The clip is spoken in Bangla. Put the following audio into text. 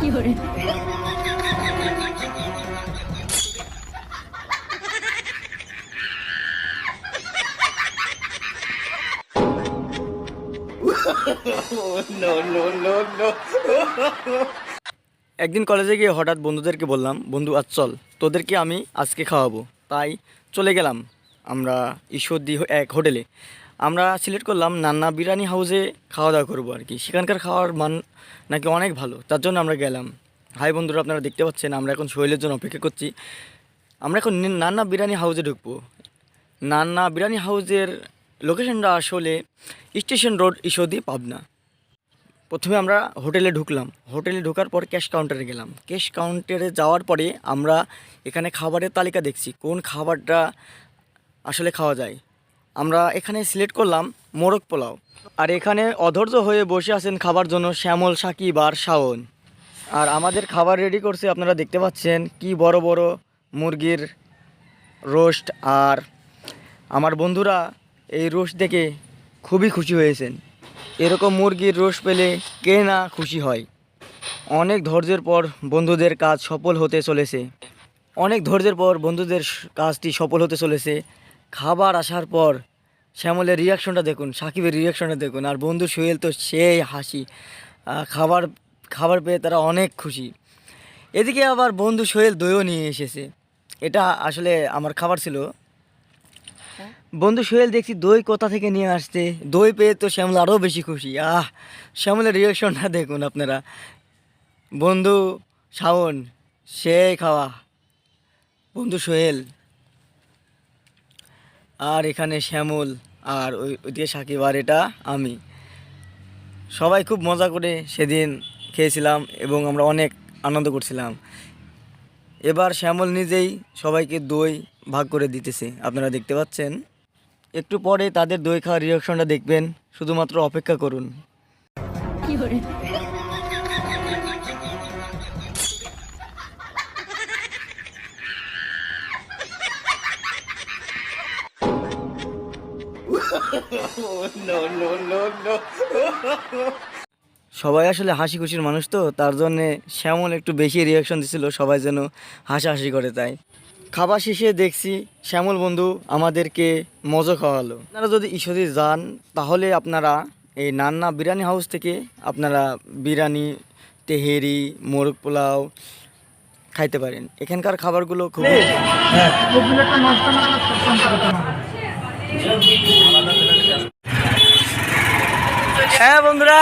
有人，একদিন কলেজে গিয়ে হঠাৎ বন্ধুদেরকে বললাম বন্ধু আজ চল তোদেরকে আমি আজকে খাওয়াবো। তাই চলে গেলাম আমরা ঈশ্বরদী হো- এক হোটেলে। আমরা সিলেক্ট করলাম নান্না বিরিয়ানি হাউসে খাওয়া দাওয়া করব আর কি। সেখানকার খাওয়ার মান নাকি অনেক ভালো, তার জন্য আমরা গেলাম। হাই বন্ধুরা, আপনারা দেখতে পাচ্ছেন, আমরা এখন শৈলের জন্য অপেক্ষা করছি। আমরা এখন নান্না বিরিয়ানি হাউসে ঢুকবো। নান্না বিরিয়ানি হাউসের লোকেশনটা আসলে স্টেশন রোড ঈশ্বরদী পাবনা। প্রথমে আমরা হোটেলে ঢুকলাম। হোটেলে ঢোকার পর ক্যাশ কাউন্টারে গেলাম। ক্যাশ কাউন্টারে যাওয়ার পরে আমরা এখানে খাবারের তালিকা দেখছি, কোন খাবারটা আসলে খাওয়া যায়। আমরা এখানে সিলেক্ট করলাম মোরগ পোলাও। আর এখানে অধৈর্য হয়ে বসে আছেন খাবার জন্য শ্যামল, সাকিব আর শাওন। আর আমাদের খাবার রেডি করছে, আপনারা দেখতে পাচ্ছেন কি বড় বড় মুরগির রোস্ট। আর আমার বন্ধুরা এই রোস্ট দেখে খুবই খুশি হয়েছেন। এরকম মুরগির রোস পেলে কে না খুশি হয়? অনেক ধৈর্যের পর বন্ধুদের কাজ সফল হতে চলেছে। অনেক ধৈর্যের পর বন্ধুদের কাজটি সফল হতে চলেছে। খাবার আসার পর শ্যামলের রিয়াকশনটা দেখুন, সাকিবের রিয়াকশনটা দেখুন, আর বন্ধু সোহেল তো সেই হাসি। খাবার খাবার পেয়ে তারা অনেক খুশি। এদিকে আবার বন্ধু সোহেল দইও নিয়ে এসেছে। এটা আসলে আমার খাবার ছিল। বন্ধু সোহেল দেখছি দই কোথা থেকে নিয়ে আসছে? দই পেয়ে তো শ্যামল আরও বেশি খুশি। আহ, শ্যামলের রিয়াকশনটা দেখুন আপনারা। বন্ধু শাওন সে খাওয়া। বন্ধু সোহেল। আর এখানে শ্যামল আর ওই ওইদিকে সাকিব, আর এটা আমি। সবাই খুব মজা করে সেদিন খেয়েছিলাম এবং আমরা অনেক আনন্দ করছিলাম। এবার শ্যামল নিজেই সবাইকে দই ভাগ করে দিতেছে। আপনারা দেখতে পাচ্ছেন। একটু পরে তাদের দই খাওয়ার রিয়াকশনটা দেখবেন। শুধুমাত্র অপেক্ষা করুন। সবাই আসলে হাসি খুশির মানুষ তো তার জন্যে শ্যামল একটু বেশি রিয়াকশন দিছিল সবাই যেন হাসাহাসি করে তাই খাবার শেষে দেখছি শ্যামল বন্ধু আমাদেরকে মজা খাওয়ালো আপনারা যদি ঈশ্বরী যান তাহলে আপনারা এই নান্না বিরিয়ানি হাউস থেকে আপনারা বিরিয়ানি তেহেরি মোরগ পোলাও খাইতে পারেন এখানকার খাবারগুলো খুব হ্যাঁ বন্ধুরা